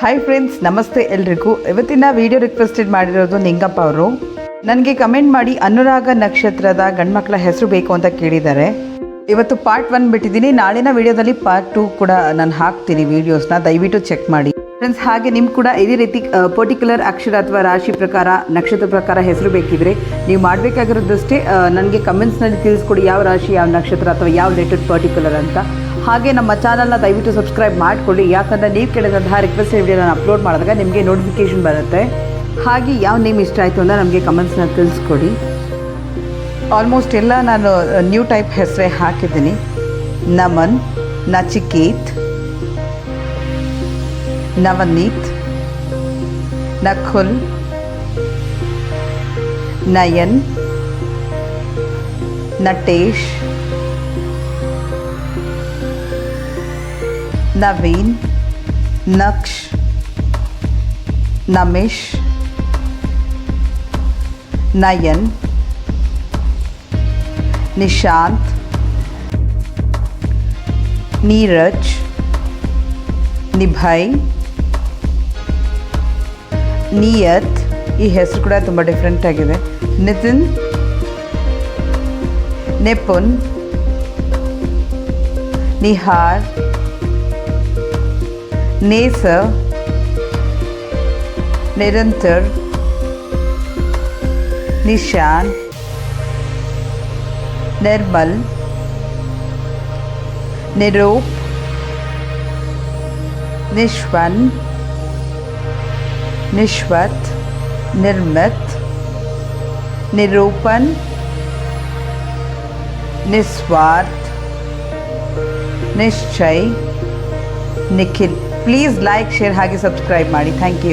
Hi friends ನಮಸ್ತೆ ಎಲ್ರಿಗೂ. ಇವತ್ತಿನ ವಿಡಿಯೋ ರಿಕ್ವೆಸ್ಟೆಡ್ ಮಾಡಿರೋದು ನಿಂಗಪ್ಪ ಅವರು. ನನಗೆ ಕಮೆಂಟ್ ಮಾಡಿ ಅನುರಾಗ ನಕ್ಷತ್ರದ ಗಂಡ್ಮಕ್ಳ ಹೆಸರು ಬೇಕು ಅಂತ ಕೇಳಿದ್ದಾರೆ. ಇವತ್ತು ಪಾರ್ಟ್ ಒನ್ ಬಿಟ್ಟಿದ್ದೀನಿ. ನಾಳಿನ ವಿಡಿಯೋದಲ್ಲಿ ಪಾರ್ಟ್ ಟೂ ಕೂಡ ನಾನು ಹಾಕ್ತೀನಿ ವಿಡಿಯೋಸ್ನ ದಯವಿಟ್ಟು ಚೆಕ್ ಮಾಡಿ. ಫ್ರೆಂಡ್ಸ್ ಹಾಗೆ ನಿಮ್ಗೆ ಕೂಡ ಇದೇ ರೀತಿ ಪರ್ಟಿಕ್ಯುಲರ್ ಅಕ್ಷರ ಅಥವಾ ರಾಶಿ ಪ್ರಕಾರ, ನಕ್ಷತ್ರ ಪ್ರಕಾರ ಹೆಸರು ಬೇಕಿದ್ರೆ ನೀವು ಮಾಡಬೇಕಾಗಿರೋದಷ್ಟೇ ನನಗೆ ಕಮೆಂಟ್ಸ್ನಲ್ಲಿ ತಿಳಿಸ್ಕೊಡಿ ಯಾವ ರಾಶಿ, ಯಾವ ನಕ್ಷತ್ರ ಅಥವಾ ಯಾವ ಲೆಟರ್ ಪರ್ಟಿಕ್ಯುಲರ್ ಅಂತ. ಹಾಗೆ ನಮ್ಮ ಚಾನಲ್ನ ದಯವಿಟ್ಟು ಸಬ್ಸ್ಕ್ರೈಬ್ ಮಾಡಿಕೊಳ್ಳಿ. ಯಾಕಂದರೆ ನೀವು ಕೇಳಿದಂತಹ ರಿಕ್ವೆಸ್ಟ್ ವೀಡಿಯೋನ ಅಪ್ಲೋಡ್ ಮಾಡಿದಾಗ ನಿಮಗೆ ನೋಟಿಫಿಕೇಷನ್ ಬರುತ್ತೆ. ಹಾಗೆ ಯಾವ ನೇಮ್ ಇಷ್ಟ ಆಯಿತು ಅಂತ ನಮಗೆ ಕಮೆಂಟ್ಸ್ನ ತಿಳಿಸ್ಕೊಡಿ. ಆಲ್ಮೋಸ್ಟ್ ಎಲ್ಲ ನಾನು ನ್ಯೂ ಟೈಪ್ ಹೆಸರೇ ಹಾಕಿದ್ದೀನಿ. ನಮನ್, ನಚಿಕೇತ್, ನವನೀತ್, ನಖುಲ್, ನಯನ್, ನಟೇಶ್ ನವೀನ್, ನಕ್ಷ್ ನಮೇಶ್ ನಯನ್, ನಿಶಾಂತ್, ನೀರಜ್, ನಿಭಯ್, ನಿಯತ್. ಈ ಹೆಸರು ಕೂಡ ತುಂಬ ಡಿಫ್ರೆಂಟ್ ಆಗಿದೆ. ನಿತಿನ್ ನಿಪುನ್ ನಿಹಾರ್ नेस निरंतर निशान निर्मल निरूप निष्वन निश्वत निर्मित निरूपण निस्वार्थ निश्चय निखिल ಪ್ಲೀಸ್ ಲೈಕ್ ಶೇರ್ ಹಾಗೆ ಸಬ್ಸ್ಕ್ರೈಬ್ ಮಾಡಿ. Thank you